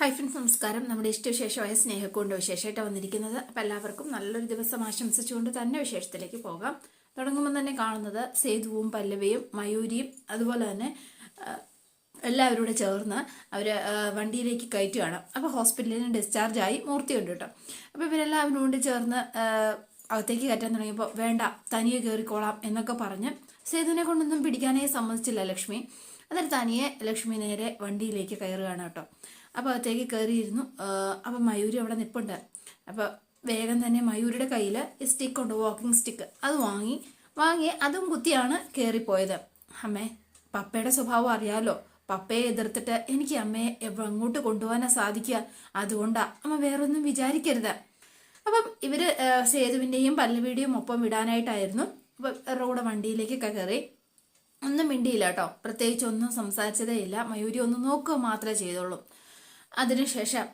Hi friends നമസ്കാരം നമ്മുടെ ഇഷ്ടവിശേഷമായ സ്നേഹക്കൊണ്ട് വിശേഷമായിട്ട് വന്നിരിക്കുന്നത്. അപ്പം എല്ലാവർക്കും നല്ലൊരു ദിവസം ആശംസിച്ചുകൊണ്ട് തന്നെ വിശേഷത്തിലേക്ക് പോകാം. തുടങ്ങുമ്പോൾ തന്നെ കാണുന്നത് സേതുവും പല്ലവയും മയൂരിയും അതുപോലെ തന്നെ ആ, എല്ലാവരും ചേർന്ന് അവർ വണ്ടിയിലേക്ക് കയറ്റുകയാണ്. അപ്പോൾ ഹോസ്പിറ്റലിൽ നിന്ന് ഡിസ്ചാർജ് ആയി മൂർത്തിയുണ്ട് കേട്ടോ. അപ്പോൾ ഇവരെല്ലാവരും കൊണ്ട് ചേർന്ന് അകത്തേക്ക് കയറ്റാൻ തുടങ്ങിയപ്പോൾ വേണ്ട തനിയെ കയറിക്കോളാം എന്നൊക്കെ പറഞ്ഞ് സേതുവിനെ കൊണ്ടൊന്നും പിടിക്കാനേ സമ്മതിച്ചില്ല ലക്ഷ്മി. എന്നിട്ട് തനിയെ ലക്ഷ്മി നേരെ വണ്ടിയിലേക്ക് കയറുകയാണ് കേട്ടോ. അപ്പോൾ അകത്തേക്ക് കയറിയിരുന്നു അപ്പോൾ മയൂരി അവിടെ നിൽപ്പുണ്ട് അപ്പോൾ വേഗം തന്നെ മയൂരിയുടെ കയ്യിൽ സ്റ്റിക്ക് ഉണ്ട് വാക്കിംഗ് സ്റ്റിക്ക് അത് വാങ്ങി. വാങ്ങി അതും കുത്തിയാണ് കയറിപ്പോയത് അമ്മേ പപ്പയുടെ സ്വഭാവം അറിയാലോ. പപ്പയെ എതിർത്തിട്ട് എനിക്ക് അമ്മയെ അങ്ങോട്ട് കൊണ്ടുപോകാനാ സാധിക്കുക. അതുകൊണ്ടാ അമ്മ വേറൊന്നും വിചാരിക്കരുത്. അപ്പം ഇവർ സേതുവിന്റെയും പല്ലവിയുടെയും ഒപ്പം വിടാനായിട്ടായിരുന്നു. അപ്പം റോഡ് വണ്ടിയിലേക്കൊക്കെ വണ്ടിയിലേക്ക് കയറി ഒന്നും മിണ്ടിയില്ല കേട്ടോ. പ്രത്യേകിച്ച് ഒന്നും സംസാരിച്ചതേ ഇല്ല മയൂരി ഒന്ന് നോക്കുക മാത്രമേ ചെയ്തുള്ളൂ. അതിനുശേഷം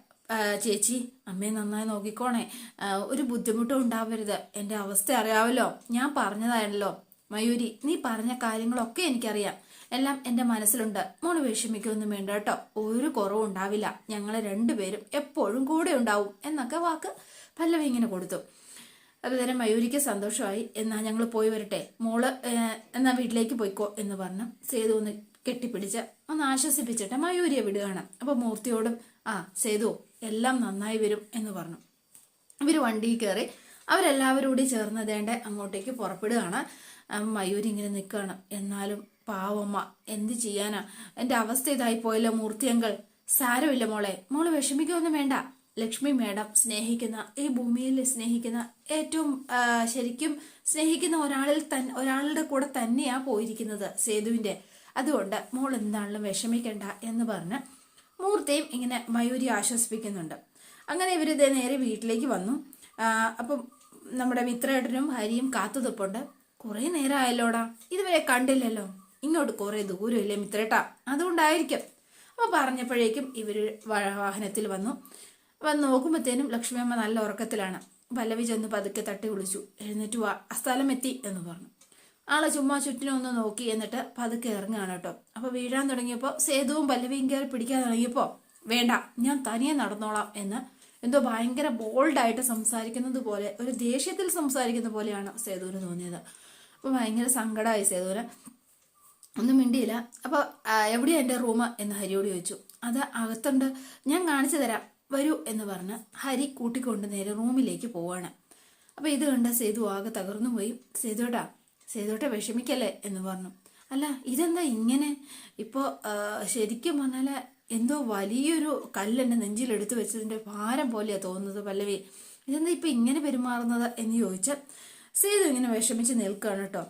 ചേച്ചി അമ്മയെ നന്നായി നോക്കിക്കോണേ. ഒരു ബുദ്ധിമുട്ടും ഉണ്ടാവരുത്. എന്റെ അവസ്ഥ അറിയാവല്ലോ. ഞാൻ പറഞ്ഞതാണല്ലോ. മയൂരി നീ പറഞ്ഞ കാര്യങ്ങളൊക്കെ എനിക്കറിയാം. എല്ലാം എന്റെ മനസ്സിലുണ്ട്. മോൾ വിഷമിക്കൊന്നും വേണ്ട കേട്ടോ. ഒരു കുറവും ഉണ്ടാവില്ല. ഞങ്ങൾ രണ്ടുപേരും എപ്പോഴും കൂടെ ഉണ്ടാവും. എന്നൊക്കെ വാക്ക് പല്ലവി ഇങ്ങനെ കൊടുത്തു. തന്നെ മയൂരിക്ക് സന്തോഷമായി. എന്നാ ഞങ്ങൾ പോയി വരട്ടെ. മോൾ എന്നാ വീട്ടിലേക്ക് പോയിക്കോ എന്ന് പറഞ്ഞു സേതു ഒന്ന് കെട്ടിപ്പിടിച്ച് ഒന്ന് ആശ്വസിപ്പിച്ചിട്ട് മയൂരിയെ വിടുകയാണ്. അപ്പോൾ മൂർത്തിയോടും ആ സേതു എല്ലാം നന്നായി വരും എന്ന് പറഞ്ഞു. ഇവർ വണ്ടിയിൽ കയറി അവരെല്ലാവരും കൂടി ചേർന്ന് അങ്ങോട്ടേക്ക് പുറപ്പെടുകയാണ്. മയൂരി ഇങ്ങനെ നിൽക്കുകയാണ്. എന്നാലും പാവമ്മ എന്ത് ചെയ്യാനാ? എന്റെ അവസ്ഥ ഇതായി പോയല്ലോ മൂർത്തിയങ്കൾ. സാരമില്ല മോളെ മോൾ വിഷമിക്കൊന്നും വേണ്ട. ലക്ഷ്മി മേഡം സ്നേഹിക്കുന്ന ഈ ഭൂമിയിൽ സ്നേഹിക്കുന്ന ഏറ്റവും ശരിക്കും സ്നേഹിക്കുന്ന ഒരാളിൽ തൻ ഒരാളുടെ കൂടെ തന്നെയാ പോയിരിക്കുന്നത് സേതുവിന്റെ. അതുകൊണ്ട് മോൾ എന്താണെങ്കിലും വിഷമിക്കണ്ട എന്ന് പറഞ്ഞ് മൂർത്തിയും ഇങ്ങനെ മയൂരി ആശ്വസിപ്പിക്കുന്നുണ്ട്. അങ്ങനെ ഇവർ ഇതേ നേരെ വീട്ടിലേക്ക് വന്നു. അപ്പം നമ്മുടെ മിത്രേട്ടനും ഹരിയും കാത്തു നിൽപ്പുണ്ട് കുറേ നേരം ആയല്ലോടാ ഇതുവരെ കണ്ടില്ലല്ലോ. ഇങ്ങോട്ട് കുറേ ദൂരമില്ലേ മിത്രേട്ടാ? അതുകൊണ്ടായിരിക്കും. അപ്പോൾ പറഞ്ഞപ്പോഴേക്കും ഇവർ വാഹനത്തിൽ വന്നു. വന്ന് നോക്കുമ്പോഴത്തേനും ലക്ഷ്മിയമ്മ നല്ല ഉറക്കത്തിലാണ്. പല്ലവി ചെന്ന് പതുക്കെ തട്ടി വിളിച്ചു. എഴുന്നേറ്റ് വാ. ആ സ്ഥലം എത്തി എന്ന് പറഞ്ഞു. ആളെ ചുമ്മാ ചുറ്റിനൊന്ന് നോക്കി എന്നിട്ട് പതുക്കെ ഇറങ്ങുകയാണ് കേട്ടോ. അപ്പൊ വീഴാൻ തുടങ്ങിയപ്പോൾ സേതുവും പല്ലവിയും കയറി പിടിക്കാൻ തുടങ്ങിയപ്പോൾ വേണ്ട ഞാൻ തനിയെ നടന്നോളാം എന്ന് എന്തോ ഭയങ്കര ബോൾഡായിട്ട് സംസാരിക്കുന്നത് പോലെ ഒരു ദേഷ്യത്തിൽ സംസാരിക്കുന്ന പോലെയാണ് സേതുവിന് തോന്നിയത്. അപ്പൊ ഭയങ്കര സങ്കടമായി സേതുവിന്. ഒന്നും മിണ്ടിയില്ല. അപ്പോൾ എവിടെയാ എന്റെ റൂം എന്ന് ഹരിയോട് ചോദിച്ചു. അത് അകത്തുണ്ട്. ഞാൻ കാണിച്ചു തരാം. വരൂ എന്ന് പറഞ്ഞ് ഹരി കൂട്ടിക്കൊണ്ട് നേരെ റൂമിലേക്ക് പോവാണ്. അപ്പോൾ ഇത് കണ്ട സേതു ആകെ തകർന്നു പോയി സേതുവേട്ടാ സേതുവേട്ട വിഷമിക്കല്ലേ എന്ന് പറഞ്ഞു. അല്ല ഇതെന്താ ഇങ്ങനെ? ഇപ്പോൾ ശരിക്കും പറഞ്ഞാൽ എന്തോ വലിയൊരു കല്ല് എന്റെ നെഞ്ചിലെടുത്ത് വെച്ചതിന്റെ ഭാരം പോലെയാണ് തോന്നുന്നത് പല്ലവി. ഇതെന്താ ഇപ്പം ഇങ്ങനെ പെരുമാറുന്നത് എന്ന് ചോദിച്ച് സേതു ഇങ്ങനെ വിഷമിച്ച് നിൽക്കുകയാണ് കേട്ടോ.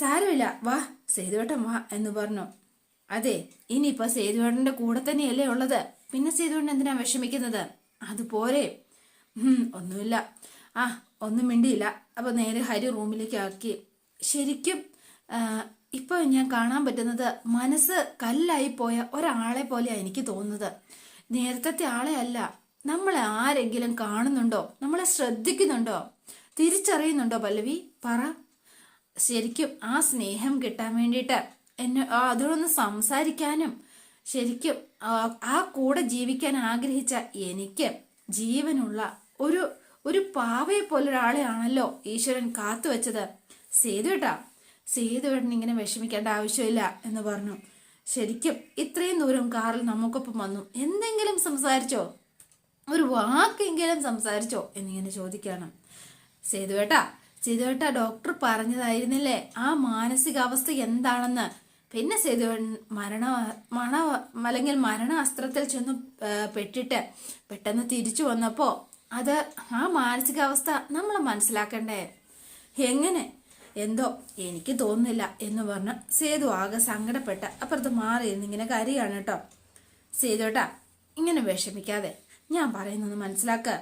സാരമില്ല വാ സേതുവേട്ടൻ വാ എന്ന് പറഞ്ഞു. അതെ ഇനിയിപ്പോ സേതുവേട്ടന്റെ കൂടെ തന്നെയല്ലേ ഉള്ളത്. പിന്നെ സേതുവേട്ടൻ എന്തിനാ വിഷമിക്കുന്നത്? അതുപോലെ ഒന്നുമില്ല. ആ ഒന്നും മിണ്ടിയില്ല. അപ്പൊ നേരെ ഹരി റൂമിലേക്ക് ആക്കി. ശരിക്കും ഇപ്പൊ ഞാൻ കാണാൻ പറ്റുന്നത് മനസ്സ് കല്ലായി പോയ ഒരാളെ പോലെയാണ് എനിക്ക് തോന്നുന്നത്. നേരത്തെ ആളെ അല്ല. നമ്മളെ ആരെങ്കിലും കാണുന്നുണ്ടോ? നമ്മളെ ശ്രദ്ധിക്കുന്നുണ്ടോ? തിരിച്ചറിയുന്നുണ്ടോ പല്ലവി? പറ. ശരിക്കും ആ സ്നേഹം കിട്ടാൻ വേണ്ടിയിട്ട് എന്നെ അതോടൊന്ന് സംസാരിക്കാനും ശരിക്കും ആ കൂടെ ജീവിക്കാൻ ആഗ്രഹിച്ച എനിക്ക് ജീവനുള്ള ഒരു ഒരു പാവയെ പോലെ ഒരാളെയാണല്ലോ ഈശ്വരൻ കാത്തു വെച്ചത്. സേതുവേട്ടാ സേതുവേട്ടൻ ഇങ്ങനെ വിഷമിക്കേണ്ട ആവശ്യമില്ല എന്ന് പറഞ്ഞു. ശരിക്കും ഇത്രയും ദൂരം കാറിൽ നമുക്കൊപ്പം വന്നു. എന്തെങ്കിലും സംസാരിച്ചോ? ഒരു വാക്കെങ്കിലും സംസാരിച്ചോ? എന്നിങ്ങനെ ചോദിക്കണം. സേതുവേട്ടാ സേതുവേട്ടാ ഡോക്ടർ പറഞ്ഞതായിരുന്നില്ലേ? ആ മാനസികാവസ്ഥ എന്താണെന്ന്? പിന്നെ സേതുവേട്ടൻ മരണ മണ അല്ലെങ്കിൽ മരണ അസ്ത്രത്തിൽ ചെന്ന് പെട്ടിട്ട് പെട്ടെന്ന് തിരിച്ചു വന്നപ്പോ അത് ആ മാനസികാവസ്ഥ നമ്മൾ മനസ്സിലാക്കണ്ടേ? എങ്ങനെ? എന്തോ എനിക്ക് തോന്നുന്നില്ല എന്ന് പറഞ്ഞ് സേതു ആകെ സങ്കടപ്പെട്ട് അപ്പുറത്ത് മാറി ഇങ്ങനെ കരയാണ് കേട്ടോ. സേതുട്ടാ ഇങ്ങനെ വിഷമിക്കാതെ ഞാൻ പറയുന്നത് മനസ്സിലാക്ക.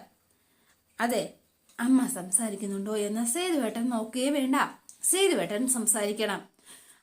അതെ അമ്മ സംസാരിക്കുന്നുണ്ടോ എന്ന് സേതുവേട്ടൻ നോക്കുകയേ വേണ്ട. സേതുവേട്ടൻ സംസാരിക്കണം.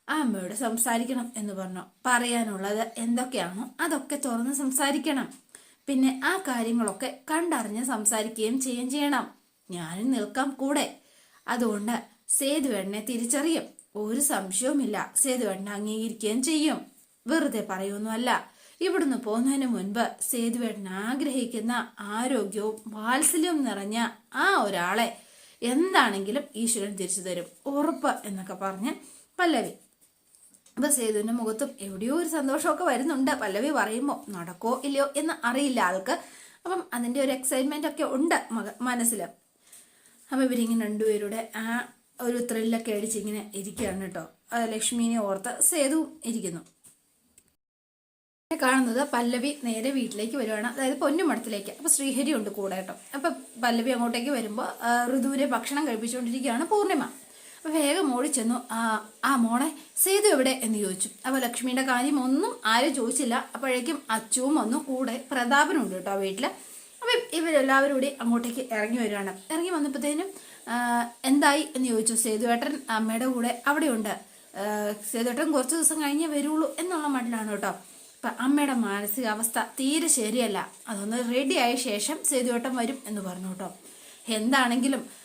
അമ്മയോട് സംസാരിക്കണം എന്ന് പറഞ്ഞു. പറയാനുള്ളത് എന്തൊക്കെയാണോ അതൊക്കെ തുറന്ന് സംസാരിക്കണം. പിന്നെ ആ കാര്യങ്ങളൊക്കെ കണ്ടറിഞ്ഞ് സംസാരിക്കുകയും ചെയ്യുകയും ചെയ്യണം. ഞാനും നിൽക്കാം കൂടെ. അതുകൊണ്ട് സേതുവേണ്ണനെ തിരിച്ചറിയും. ഒരു സംശയവുമില്ല. സേതുവേട്ടനെ അംഗീകരിക്കുകയും ചെയ്യും. വെറുതെ പറയൊന്നുമല്ല ഇവിടുന്ന് പോകുന്നതിന് മുൻപ് സേതുവേട്ടൻ ആഗ്രഹിക്കുന്ന ആരോഗ്യവും വാത്സല്യവും നിറഞ്ഞ ആ ഒരാളെ എന്താണെങ്കിലും ഈശ്വരൻ തിരിച്ചു തരും. ഉറപ്പ് എന്നൊക്കെ പറഞ്ഞ് പല്ലവി അപ്പൊ സേതുവിന്റെ മുഖത്തും എവിടെയോ ഒരു സന്തോഷമൊക്കെ വരുന്നുണ്ട്. പല്ലവി പറയുമ്പോൾ നടക്കോ ഇല്ലയോ എന്ന് അറിയില്ല ആൾക്ക്. അപ്പം അതിന്റെ ഒരു എക്സൈറ്റ്മെന്റ് ഒക്കെ ഉണ്ട് മക മനസ്സിൽ അപ്പൊ ഇവരിങ്ങനെ രണ്ടുപേരുടെ ആ ഒരു ത്രില്ലൊക്കെ അടിച്ച് ഇങ്ങനെ ഇരിക്കുകയാണ് കേട്ടോ ലക്ഷ്മിനെ ഓർത്ത് സേതുവും ഇരിക്കുന്നു. കാണുന്നത് പല്ലവി നേരെ വീട്ടിലേക്ക് വരുവാണ്. അതായത് പൊന്നുമടത്തിലേക്ക് അപ്പൊ ശ്രീഹരി ഉണ്ട് കൂടെ കേട്ടോ അപ്പൊ പല്ലവി അങ്ങോട്ടേക്ക് വരുമ്പോൾ ഋതുവിനെ ഭക്ഷണം കഴിപ്പിച്ചുകൊണ്ടിരിക്കുകയാണ് പൂർണിമ. വേഗം ഓടി ചെന്നു. ആ ആ മോളെ സേതു എവിടെ? എന്ന് ചോദിച്ചു. അപ്പൊ ലക്ഷ്മിയുടെ കാര്യം ഒന്നും ആരും ചോദിച്ചില്ല. അപ്പോഴേക്കും അച്ചുവും വന്നു. കൂടെ പ്രതാപനുണ്ട് കേട്ടോ വീട്ടിൽ. അപ്പൊ ഇവരെല്ലാവരും കൂടി അങ്ങോട്ടേക്ക് ഇറങ്ങി വരികയാണ്. ഇറങ്ങി വന്നപ്പോഴത്തേനും എന്തായി? എന്ന് ചോദിച്ചു. സേതുവേട്ടൻ അമ്മയുടെ കൂടെ അവിടെയുണ്ട്. സേതുവേട്ടൻ കുറച്ച് ദിവസം കഴിഞ്ഞേ വരുള്ളൂ എന്നുള്ള മട്ടിലാണ് കേട്ടോ. അപ്പൊ അമ്മയുടെ മാനസികാവസ്ഥ തീരെ ശരിയല്ല. അതൊന്ന് റെഡിയായ ശേഷം സേതുവേട്ടൻ വരും എന്ന് പറഞ്ഞു കേട്ടോ. എന്താണെങ്കിലും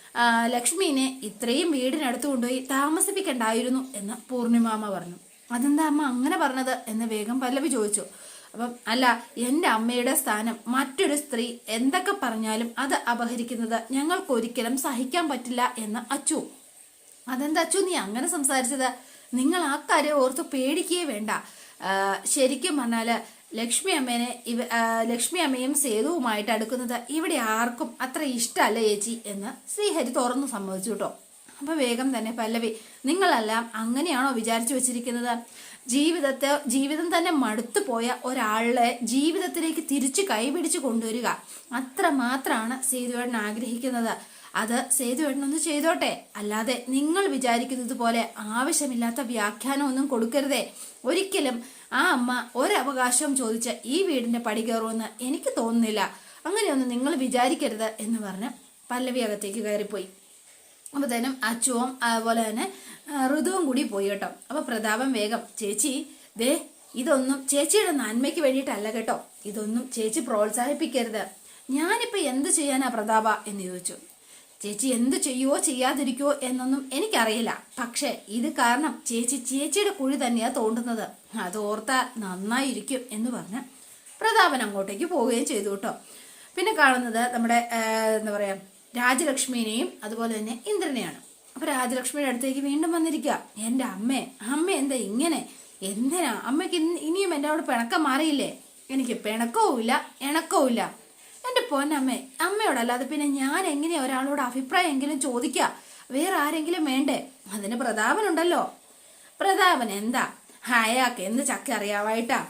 ലക്ഷ്മിനെ ഇത്രയും വീടിനടുത്ത് കൊണ്ടുപോയി താമസിപ്പിക്കണ്ടായിരുന്നു എന്ന് പൂർണിമാമ പറഞ്ഞു. അതെന്താ അമ്മ അങ്ങനെ പറഞ്ഞത്? എന്ന് വേഗം പല്ലവി ചോദിച്ചു. അപ്പം അല്ല എന്റെ അമ്മയുടെ സ്ഥാനം മറ്റൊരു സ്ത്രീ എന്തൊക്കെ പറഞ്ഞാലും അത് അപഹരിക്കുന്നത് ഞങ്ങൾക്കൊരിക്കലും സഹിക്കാൻ പറ്റില്ല എന്ന് അച്ചു. അതെന്താ അച്ചു നീ അങ്ങനെ സംസാരിച്ചത്? നിങ്ങൾ ആ കാര്യം ഓർത്ത് പേടിക്കുകയേ വേണ്ട. ശരിക്കും പറഞ്ഞാൽ ലക്ഷ്മി അമ്മേനെ ഇവ ലക്ഷ്മി അമ്മയും സേതുവുമായിട്ട് അടുക്കുന്നത് ഇവിടെ ആർക്കും അത്ര ഇഷ്ടമല്ല ചേച്ചി എന്ന് ശ്രീഹരി തുറന്നു സമ്മതിച്ചു കേട്ടോ. അപ്പൊ വേഗം തന്നെ പല്ലവി നിങ്ങളെല്ലാം അങ്ങനെയാണോ വിചാരിച്ചു വെച്ചിരിക്കുന്നത്? ജീവിതത്തെ ജീവിതം തന്നെ മടുത്തു പോയ ഒരാളെ ജീവിതത്തിലേക്ക് തിരിച്ചു കൈപിടിച്ച് കൊണ്ടുവരിക. അത്ര മാത്രമാണ് സേതുവേട്ടൻ ആഗ്രഹിക്കുന്നത്. അത് സേതുവേട്ടനൊന്ന് ചെയ്തോട്ടെ. അല്ലാതെ നിങ്ങൾ വിചാരിക്കുന്നത് പോലെ ആവശ്യമില്ലാത്ത വ്യാഖ്യാനമൊന്നും കൊടുക്കരുതേ. ഒരിക്കലും ആ അമ്മ ഒരവകാശവും ചോദിച്ച ഈ വീടിന്റെ പടി കയറുമെന്ന് എനിക്ക് തോന്നുന്നില്ല. അങ്ങനെയൊന്നും നിങ്ങൾ വിചാരിക്കരുത് എന്ന് പറഞ്ഞ് പല്ലവി അകത്തേക്ക് കയറിപ്പോയി. അപ്പത്തേനും അച്ചുവും അതുപോലെ തന്നെ ഋതുവും കൂടി പോയി കേട്ടോ. അപ്പൊ പ്രതാപം വേഗം ചേച്ചി ദേ ഇതൊന്നും ചേച്ചിയുടെ നന്മയ്ക്ക് വേണ്ടിയിട്ടല്ല കേട്ടോ. ഇതൊന്നും ചേച്ചി പ്രോത്സാഹിപ്പിക്കരുത്. ഞാനിപ്പോ എന്ത് ചെയ്യാനാ പ്രതാപ? എന്ന് ചോദിച്ചു. ചേച്ചി എന്ത് ചെയ്യുവോ ചെയ്യാതിരിക്കുവോ എന്നൊന്നും എനിക്കറിയില്ല. പക്ഷെ ഇത് കാരണം ചേച്ചി ചേച്ചിയുടെ കുഴി തന്നെയാ തോണ്ടുന്നത്. അത് ഓർത്താൽ നന്നായിരിക്കും എന്ന് പറഞ്ഞ് പ്രതാപൻ അങ്ങോട്ടേക്ക് പോവുകയും ചെയ്തു കേട്ടോ. പിന്നെ കാണുന്നത് നമ്മുടെ എന്താ പറയാ രാജലക്ഷ്മിനെയും അതുപോലെ തന്നെ ഇന്ദ്രനെയാണ്. അപ്പൊ രാജലക്ഷ്മിയുടെ അടുത്തേക്ക് വീണ്ടും വന്നിരിക്കുക. എന്റെ അമ്മേ അമ്മ എന്താ ഇങ്ങനെ? എന്തിനാ? അമ്മയ്ക്ക് ഇനിയും എന്റെ അവിടെ പിണക്കം മാറിയില്ലേ? എനിക്ക് പിണക്കവും ഇല്ല ഇണക്കവും ഇല്ല എന്റെ പൊന്നമ്മേ അമ്മയോടല്ലാതെ പിന്നെ ഞാൻ എങ്ങനെയാ ഒരാളോട് അഭിപ്രായം എങ്കിലും ചോദിക്കുക വേറെ ആരെങ്കിലും വേണ്ടേ? അതിന് പ്രതാപനുണ്ടല്ലോ. പ്രതാപൻ എന്താ? അയാൾക്ക് എന്ത് ചക്ക അറിയാവായിട്ടാ?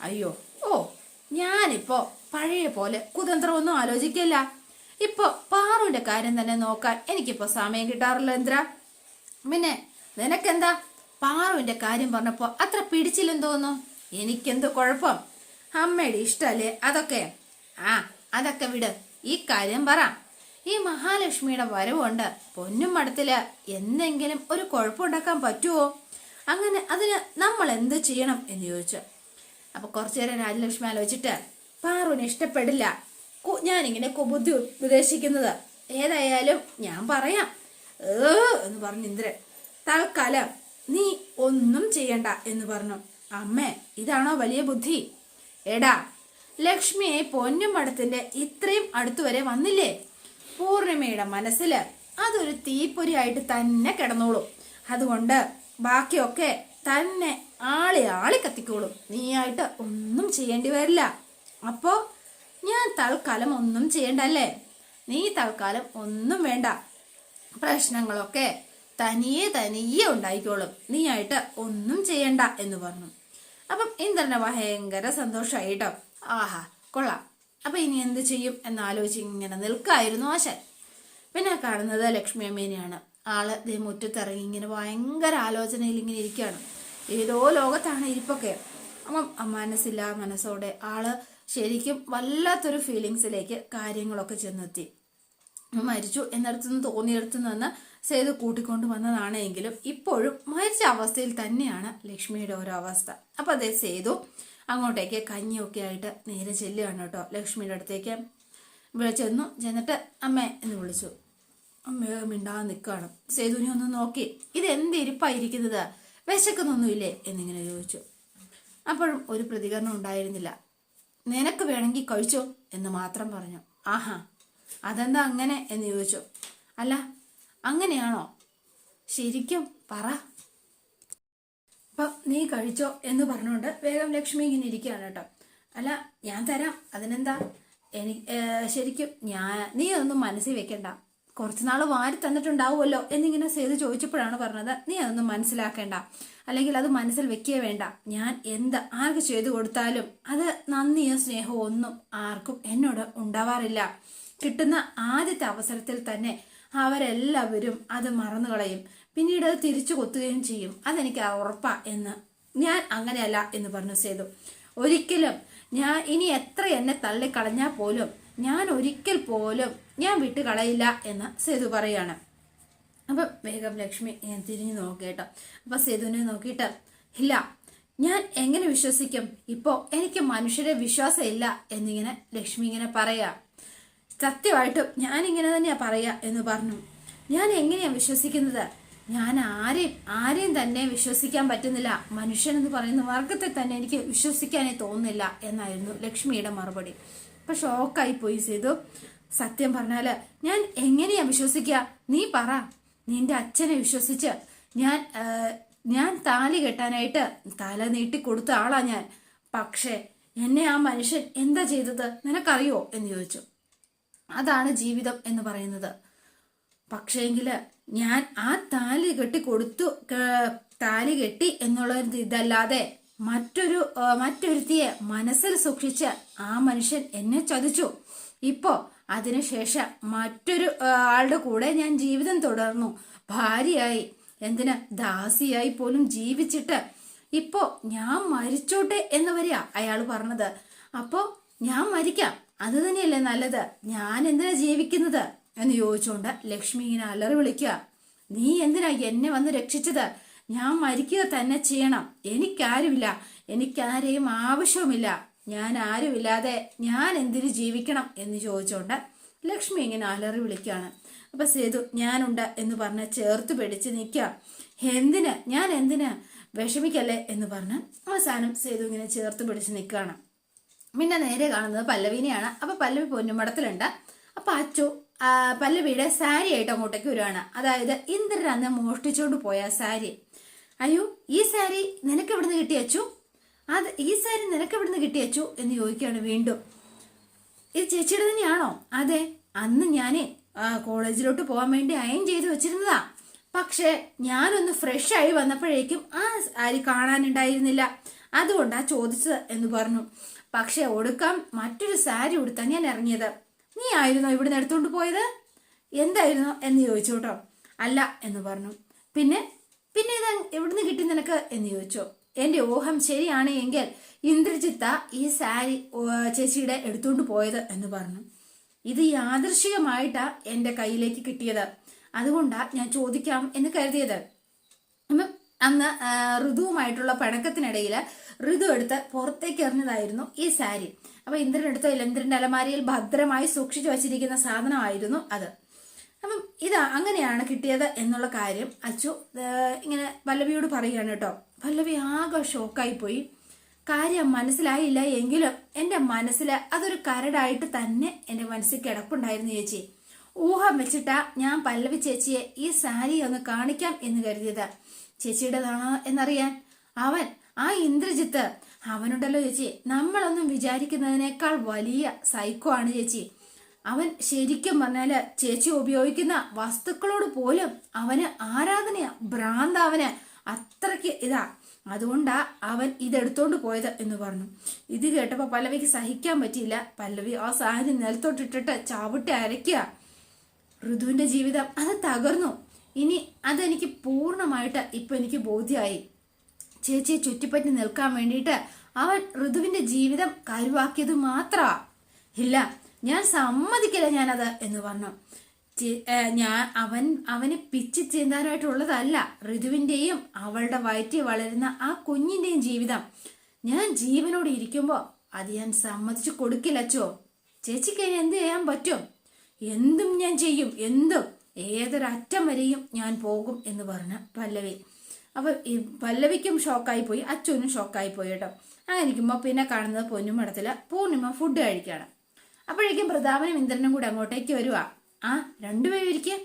അയ്യോ ഓ ഞാനിപ്പോ പഴയ പോലെ കുതന്ത്രമൊന്നും ആലോചിക്കില്ല. ഇപ്പൊ പാറുവിന്റെ കാര്യം തന്നെ നോക്കാൻ എനിക്കിപ്പോ സമയം കിട്ടാറില്ല എന്ത്ര പിന്നെ നിനക്കെന്താ? പാറുവിന്റെ കാര്യം പറഞ്ഞപ്പോ അത്ര പിടിച്ചില്ലെന്ന് തോന്നുന്നു. എനിക്കെന്ത് കുഴപ്പം? അമ്മയുടെ ഇഷ്ടല്ലേ അതൊക്കെ? ആ അതൊക്കെ വിട്. ഈ കാര്യം പറ. ഈ മഹാലക്ഷ്മിയുടെ വരവുണ്ട്. പൊന്നും മടത്തിൽ എന്തെങ്കിലും ഒരു കുഴപ്പമുണ്ടാക്കാൻ പറ്റുമോ അങ്ങനെ അതിന് നമ്മൾ എന്ത് ചെയ്യണം എന്ന് ചോദിച്ചു. അപ്പൊ കുറച്ചു നേരം രാജലക്ഷ്മി ആലോചിച്ചിട്ട് പാറുവിന് ഇഷ്ടപ്പെടില്ല. ഞാൻ ഞാനിങ്ങനെ കുബുദ്ധി ഉപദേശിക്കുന്നത് ഏതായാലും ഞാൻ പറയാം. ഏ എന്ന് പറഞ്ഞു ഇന്ദ്രൻ. തൽക്കാലം നീ ഒന്നും ചെയ്യണ്ട എന്ന് പറഞ്ഞു. അമ്മേ ഇതാണോ വലിയ ബുദ്ധി? എടാ ലക്ഷ്മിയെ പൊന്നും മടത്തിന്റെ ഇത്രയും അടുത്തു വരെ വന്നില്ലേ? പൂർണിമയുടെ മനസ്സിൽ അതൊരു തീപ്പൊരിയായിട്ട് തന്നെ കിടന്നോളും. അതുകൊണ്ട് ബാക്കിയൊക്കെ തന്നെ ആളി ആളി കത്തിക്കോളും. നീയായിട്ട് ഒന്നും ചെയ്യേണ്ടി വരില്ല. അപ്പോ ഞാൻ തൽക്കാലം ഒന്നും ചെയ്യണ്ടല്ലേ? നീ തൽക്കാലം ഒന്നും വേണ്ട. പ്രശ്നങ്ങളൊക്കെ തനിയെ തനിയെ ഉണ്ടായിക്കോളും. നീയായിട്ട് ഒന്നും ചെയ്യണ്ട എന്ന് പറഞ്ഞു. അപ്പം ഇന്ദ്രനെ ഭയങ്കര സന്തോഷമായി കേട്ടോ ആഹാ കൊള്ളാം. അപ്പൊ ഇനി എന്ത് ചെയ്യും എന്നാലോചിച്ച് ഇങ്ങനെ നിൽക്കായിരുന്നു ആശാൻ. പിന്നെ കാണുന്നത് ലക്ഷ്മി അമ്മേനെയാണ്. ആൾ ദേ മുറ്റത്തിറങ്ങി ഇങ്ങനെ ഭയങ്കര ആലോചനയിൽ ഇങ്ങനെ ഇരിക്കുകയാണ്. ഏതോ ലോകത്താണ് ഇരിപ്പൊക്കെ. അപ്പം മനസ്സില്ല മനസ്സോടെ ആൾ ശരിക്കും വല്ലാത്തൊരു ഫീലിങ്സിലേക്ക് കാര്യങ്ങളൊക്കെ ചെന്നെത്തി. മരിച്ചു എന്നിടത്തുനിന്ന് തോന്നിയിടത്തു നിന്ന് സേതു കൂട്ടിക്കൊണ്ട് വന്നതാണെങ്കിലും ഇപ്പോഴും മരിച്ച അവസ്ഥയിൽ തന്നെയാണ് ലക്ഷ്മിയുടെ ഓരോ അവസ്ഥ. അപ്പൊ അതേ സേതു അങ്ങോട്ടേക്ക് കഞ്ഞിയൊക്കെ ആയിട്ട് നേരെ ചെല്ലുകയാണ് കേട്ടോ. ലക്ഷ്മിയുടെ അടുത്തേക്ക് ഇവിടെ ചെന്നു. ചെന്നിട്ട് അമ്മ എന്ന് വിളിച്ചു. അമ്മ മിണ്ടാതെ നിൽക്കുകയാണ്. സേതുവിനെ ഒന്ന് നോക്കി. ഇത് എന്ത് ഇരിപ്പായിരിക്കുന്നത്? വിശക്കുന്നൊന്നുമില്ലേ? എന്നിങ്ങനെ ചോദിച്ചു. അപ്പോഴും ഒരു പ്രതികരണം ഉണ്ടായിരുന്നില്ല. നിനക്ക് വേണമെങ്കിൽ കഴിച്ചോ എന്ന് മാത്രം പറഞ്ഞു. ആഹാ അതെന്താ അങ്ങനെ എന്ന് ചോദിച്ചു. അല്ല അങ്ങനെയാണോ? ശരിക്കും പറ. അപ്പൊ നീ കഴിച്ചോ എന്ന് പറഞ്ഞുകൊണ്ട് വേഗം ലക്ഷ്മി ഇങ്ങനെ ഇരിക്കുകയാണ് കേട്ടോ. അല്ല ഞാൻ തരാം. അതിനെന്താ? എനിക്ക് ശരിക്കും ഞാൻ നീ അതൊന്നും മനസ്സിൽ വെക്കണ്ട. കുറച്ച് നാൾ വാരി തന്നിട്ടുണ്ടാവുമല്ലോ എന്നിങ്ങനെ സേതു ചോദിച്ചപ്പോഴാണ് പറഞ്ഞത് നീ അതൊന്നും മനസ്സിലാക്കേണ്ട. അല്ലെങ്കിൽ അത് മനസ്സിൽ വെക്കുക വേണ്ട. ഞാൻ എന്ത് ആർക്ക് ചെയ്തു കൊടുത്താലും അത് നന്ദിയോ സ്നേഹമോ ഒന്നും ആർക്കും എന്നോട് ഉണ്ടാവാറില്ല. കിട്ടുന്ന ആദ്യത്തെ അവസരത്തിൽ തന്നെ അവരെല്ലാവരും അത് മറന്നു കളയും പിന്നീട് അത് തിരിച്ചു കൊത്തുകയും ചെയ്യും. അതെനിക്ക് ഉറപ്പാ എന്ന്. ഞാൻ അങ്ങനെയല്ല എന്ന് പറഞ്ഞു സേതു. ഒരിക്കലും ഞാൻ ഇനി എത്ര എന്നെ തള്ളിക്കളഞ്ഞാൽ പോലും ഞാൻ ഒരിക്കൽ പോലും ഞാൻ വിട്ട് കളയില്ല എന്ന് സേതു പറയാണ്. അപ്പൊ വേഗം ലക്ഷ്മി തിരിഞ്ഞു നോക്കിട്ടോ അപ്പൊ സേതുവിനെ നോക്കിയിട്ട് ഇല്ല ഞാൻ എങ്ങനെ വിശ്വസിക്കും? ഇപ്പോ എനിക്ക് മനുഷ്യരെ വിശ്വാസം ഇല്ല എന്നിങ്ങനെ ലക്ഷ്മി ഇങ്ങനെ പറയാ. സത്യമായിട്ടും ഞാൻ ഇങ്ങനെ തന്നെയാ പറയാ എന്ന് പറഞ്ഞു. ഞാൻ എങ്ങനെയാ വിശ്വസിക്കുന്നത്? ഞാൻ ആരെയും ആരെയും തന്നെ വിശ്വസിക്കാൻ പറ്റുന്നില്ല. മനുഷ്യൻ എന്ന് പറയുന്ന വർഗത്തെ തന്നെ എനിക്ക് വിശ്വസിക്കാനേ തോന്നുന്നില്ല എന്നായിരുന്നു ലക്ഷ്മിയുടെ മറുപടി. അപ്പൊ ഷോക്കായി പോയി ചെയ്തു സത്യം പറഞ്ഞാൽ ഞാൻ എങ്ങനെയാ വിശ്വസിക്കുക നീ പറ. നിന്റെ അച്ഛനെ വിശ്വസിച്ച് ഞാൻ ഞാൻ താലി കെട്ടാനായിട്ട് തല നീട്ടി കൊടുത്ത ആളാ ഞാൻ. പക്ഷേ എന്നെ ആ മനുഷ്യൻ എന്താ ചെയ്തത്? നിനക്കറിയോ? എന്ന് ചോദിച്ചു. അതാണ് ജീവിതം എന്ന് പറയുന്നത്. പക്ഷേങ്കിൽ ഞാൻ ആ താലി കെട്ടി കൊടുത്തു താലി കെട്ടി എന്നുള്ള ഇതല്ലാതെ മറ്റൊരു മറ്റൊരുത്തിയെ മനസ്സിൽ സൂക്ഷിച്ച് ആ മനുഷ്യൻ എന്നെ ചതിച്ചു. ഇപ്പോ അതിനുശേഷം മറ്റൊരു ആളുടെ കൂടെ ഞാൻ ജീവിതം തുടർന്നു. ഭാര്യയായി എന്തിന് ദാസിയായി പോലും ജീവിച്ചിട്ട് ഇപ്പോ ഞാൻ മരിച്ചോട്ടെ എന്ന് വരിക അയാൾ പറഞ്ഞത്. അപ്പോ ഞാൻ മരിക്കാം. അത് തന്നെയല്ലേ നല്ലത്. ഞാൻ എന്തിനാ ജീവിക്കുന്നത്? എന്ന് ചോദിച്ചുകൊണ്ട് ലക്ഷ്മി ഇങ്ങനെ അലറി വിളിക്കുക. നീ എന്തിനാ എന്നെ വന്ന് രക്ഷിച്ചത്? ഞാൻ മരിക്കുക തന്നെ ചെയ്യണം. എനിക്കാരുമില്ല. എനിക്കാരെയും ആവശ്യവുമില്ല. ഞാൻ ആരുമില്ലാതെ ഞാൻ എന്തിനു ജീവിക്കണം? എന്ന് ചോദിച്ചുകൊണ്ട് ലക്ഷ്മി ഇങ്ങനെ അലറി വിളിക്കുകയാണ്. അപ്പൊ സേതു ഞാനുണ്ട് എന്ന് പറഞ്ഞ് ചേർത്ത് പിടിച്ച് നിൽക്കുക. എന്തിന്? ഞാൻ എന്തിന്? വിഷമിക്കല്ലേ? എന്ന് പറഞ്ഞ് അവസാനം സേതു ഇങ്ങനെ ചേർത്ത് പിടിച്ച് നിൽക്കുകയാണ്. പിന്നെ നേരെ കാണുന്നത് പല്ലവിനെയാണ്. അപ്പൊ പല്ലവി പൊന്നുമടത്തിലുണ്ട് അപ്പൊ അച്ചു പല്ലവിയുടെ സാരി ആയിട്ട് അങ്ങോട്ടേക്ക് വരുവാണ് അതായത് ഇന്ദ്രൻ അന്ന് മോഷ്ടിച്ചോണ്ട് പോയ സാരി. അയ്യോ ഈ സാരി നിനക്ക് എവിടുന്ന് കിട്ടിയച്ചു? അത് ഈ സാരി നിനക്ക് എവിടുന്ന് കിട്ടിയച്ചു? എന്ന് ചോദിക്കുകയാണ് വീണ്ടും. ഇത് ചേച്ചിയുടെ തന്നെയാണോ? അതെ അന്ന് ഞാൻ കോളേജിലോട്ട് പോകാൻ വേണ്ടി അയൺ ചെയ്ത് വെച്ചിരുന്നതാ. പക്ഷെ ഞാനൊന്ന് ഫ്രഷ് ആയി വന്നപ്പോഴേക്കും ആ സാരി കാണാനുണ്ടായിരുന്നില്ല. അതുകൊണ്ടാ ചോദിച്ചത് എന്ന് പറഞ്ഞു. പക്ഷെ ഒടുക്കം മറ്റൊരു സാരി ഉടുത്താൻ ഞാൻ ഇറങ്ങിയത്. നീ ആയിരുന്നോ ഇവിടുന്ന് എടുത്തുകൊണ്ട് പോയത്? എന്തായിരുന്നു എന്ന് ചോദിച്ചു കേട്ടോ. അല്ല എന്ന് പറഞ്ഞു. പിന്നെ പിന്നെ ഇത് എവിടുന്ന് കിട്ടി നിനക്ക് എന്ന് ചോദിച്ചു. എന്റെ ഊഹം ശരിയാണ് എങ്കിൽ ഇന്ദ്രജിത്ത ഈ സാരി ചേച്ചിയുടെ എടുത്തുകൊണ്ട് പോയത് എന്ന് പറഞ്ഞു. ഇത് യാദൃശികമായിട്ടാ എന്റെ കയ്യിലേക്ക് കിട്ടിയത്. അതുകൊണ്ടാ ഞാൻ ചോദിക്കാം എന്ന് കരുതിയത്. അന്ന് ഋതുവുമായിട്ടുള്ള പിണക്കത്തിനിടയിൽ ഋതു എടുത്ത് പുറത്തേക്ക് എറിഞ്ഞതായിരുന്നു ഈ സാരി. അപ്പൊ ഇന്ദ്രൻ എടുത്ത ഇന്ദ്രന്റെ അലമാരിയിൽ ഭദ്രമായി സൂക്ഷിച്ചു വച്ചിരിക്കുന്ന സാധനമായിരുന്നു അത്. അപ്പം ഇതാ അങ്ങനെയാണ് കിട്ടിയത് എന്നുള്ള കാര്യം അച്ചു ഇങ്ങനെ പല്ലവിയോട് പറയുകയാണ് കേട്ടോ. പല്ലവി ആകെ ഷോക്കായി പോയി. കാര്യം മനസ്സിലായില്ല എങ്കിലും എന്റെ മനസ്സിൽ അതൊരു കരടായിട്ട് തന്നെ എന്റെ മനസ്സിൽ കിടപ്പുണ്ടായിരുന്നു ചേച്ചി. ഊഹം വെച്ചിട്ടാ ഞാൻ പല്ലവി ചേച്ചിയെ ഈ സാരി ഒന്ന് കാണിക്കാം എന്ന് കരുതിയത്. ചേച്ചിയുടേതാണോ എന്നറിയാൻ? അവൻ ആ ഇന്ദ്രജിത്ത്. അവനുണ്ടല്ലോ ചേച്ചി. നമ്മളൊന്നും വിചാരിക്കുന്നതിനേക്കാൾ വലിയ സൈക്കോ ആണ് ചേച്ചി. അവൻ ശരിക്കും പറഞ്ഞാൽ ചേച്ചി ഉപയോഗിക്കുന്ന വസ്തുക്കളോട് പോലും അവന് ആരാധനയാ ഭ്രാന്ത് അവന് അത്രയ്ക്ക് ഇതാ. അതുകൊണ്ടാ അവൻ ഇതെടുത്തോണ്ട് പോയത് എന്ന് പറഞ്ഞു. ഇത് കേട്ടപ്പോ പല്ലവിക്ക് സഹിക്കാൻ പറ്റിയില്ല. പല്ലവി ആ സാരി നിലത്തോട്ടിട്ടിട്ട് ചാവിട്ട് അരയ്ക്കുക. ഋതുവിന്റെ ജീവിതം അത് തകർന്നു. ഇനി അതെനിക്ക് പൂർണമായിട്ട് ഇപ്പൊ എനിക്ക് ബോധ്യമായി ചേച്ചിയെ ചുറ്റിപ്പറ്റി നിൽക്കാൻ വേണ്ടിയിട്ട് അവൻ ഋതുവിന്റെ ജീവിതം കരുവാക്കിയത് മാത്രമാ ഇല്ല ഞാൻ സമ്മതിക്കില്ല ഞാനത് എന്ന് പറഞ്ഞു. ഞാൻ അവൻ അവന് പിച്ചി ചീന്താനായിട്ടുള്ളതല്ല ഋതുവിന്റെയും അവളുടെ വയറ്റിൽ വളരുന്ന ആ കുഞ്ഞിന്റെയും ജീവിതം. ഞാൻ ജീവനോട് ഇരിക്കുമ്പോ അത് ഞാൻ സമ്മതിച്ചു കൊടുക്കില്ലച്ചോ ചേച്ചിക്ക് എന്ത് ചെയ്യാൻ പറ്റും? എന്തും ഞാൻ ചെയ്യും എന്തും. ഏതൊരറ്റം വരെയും ഞാൻ പോകും എന്ന് പറഞ്ഞ പല്ലവി. അപ്പൊ ഈ പല്ലവിക്കും ഷോക്കായി പോയി അച്ഛനും ഷോക്കായി പോയി കേട്ടോ. അങ്ങനെ ഇരിക്കുമ്പോൾ പിന്നെ കാണുന്നത് പൊന്നുമടത്തിൽ പൂർണിമ ഫുഡ് കഴിക്കുകയാണ്. അപ്പോഴേക്കും പ്രതാപനും ഇന്ദ്രനും കൂടെ അങ്ങോട്ടേക്ക് വരുവാ. ആ രണ്ടുപേരും ഇരിക്കുക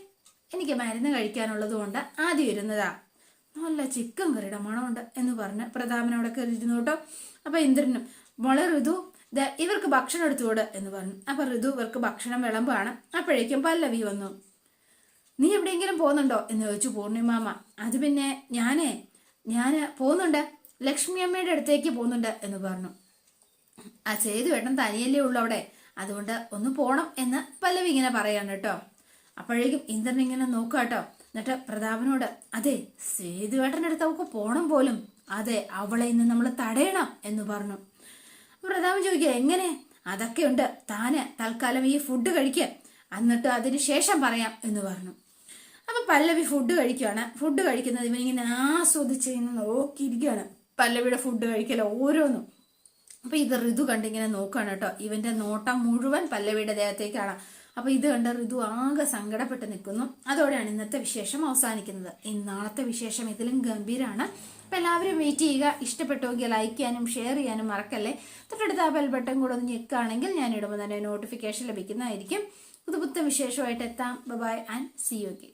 എനിക്ക് മരുന്ന് കഴിക്കാനുള്ളത് കൊണ്ട് ആദ്യം ഇരുന്നതാ. നല്ല ചിക്കൻ കറിയുടെ മണമുണ്ട് എന്ന് പറഞ്ഞ് പ്രതാപനോടെ കയറി ഇരുന്നു കേട്ടോ. അപ്പൊ ഇന്ദ്രനും മോളെ ഋതു ഇവർക്ക് ഭക്ഷണം എടുത്തുകൂട്? എന്ന് പറഞ്ഞു. അപ്പൊ ഋതു ഇവർക്ക് ഭക്ഷണം വിളമ്പാണ്. അപ്പോഴേക്കും പല്ലവി വന്നു. എവിടെയെങ്കിലും പോകുന്നുണ്ടോ എന്ന് ചോദിച്ചു പൂർണിമാമ അത് പിന്നെ ഞാനേ ഞാൻ പോകുന്നുണ്ട്. ലക്ഷ്മി അമ്മയുടെ അടുത്തേക്ക് പോകുന്നുണ്ട് എന്ന് പറഞ്ഞു. ആ ചെയ്തു വേട്ടൻ തനിയല്ലേ ഉള്ളു അവിടെ. അതുകൊണ്ട് ഒന്ന് പോണം എന്ന് പല്ലവി ഇങ്ങനെ പറയാണ് കേട്ടോ. അപ്പോഴേക്കും ഇന്ദ്രൻ ഇങ്ങനെ നോക്കുക കേട്ടോ. എന്നിട്ട് പ്രതാപനോട് അതെ സേതുവേട്ടന്റെ അടുത്ത് അവൾക്ക് പോണം പോലും. അതെ അവളെ ഇന്ന് നമ്മൾ തടയണം എന്ന് പറഞ്ഞു. പ്രതാപൻ ചോദിക്കുക എങ്ങനെ? അതൊക്കെയുണ്ട് താന് തൽക്കാലം ഈ ഫുഡ് കഴിക്കുക എന്നിട്ട് അതിന് ശേഷം പറയാം എന്ന് പറഞ്ഞു. അപ്പൊ പല്ലവി ഫുഡ് കഴിക്കുകയാണ് ഫുഡ് കഴിക്കുന്നത് ഇവനിങ്ങനെ ആസ്വദിച്ച് നോക്കിയിരിക്കുകയാണ് പല്ലവിയുടെ ഫുഡ് കഴിക്കല ഓരോന്നും. അപ്പൊ ഇത് ഋതു കണ്ടിങ്ങനെ നോക്കുകയാണ് കേട്ടോ. ഇവന്റെ നോട്ടം മുഴുവൻ പല്ലവിയുടെ ദേഹത്തേക്കാണ്. അപ്പൊ ഇത് കണ്ട് ഋതു ആകെ സങ്കടപ്പെട്ട് നിൽക്കുന്നു. അതോടെയാണ് ഇന്നത്തെ വിശേഷം അവസാനിക്കുന്നത്. ഇന്നാളത്തെ വിശേഷം ഇതിലും ഗംഭീരാണ്. അപ്പൊ എല്ലാവരും വെയിറ്റ് ചെയ്യുക. ഇഷ്ടപ്പെട്ടുവെങ്കിൽ ലൈക്ക് ചെയ്യാനും ഷെയർ ചെയ്യാനും മറക്കല്ലേ. തൊട്ടടുത്ത ആ ബെൽ ബട്ടൺ കൂടെ ഒന്ന് ഞെക്കുകയാണെങ്കിൽ ഞാൻ ഇടുമ്പോൾ തന്നെ നോട്ടിഫിക്കേഷൻ ലഭിക്കുന്നതായിരിക്കും. പുതു പുത്തൻ വിശേഷമായിട്ട് എത്താം ബൈ ആൻഡ് സി യു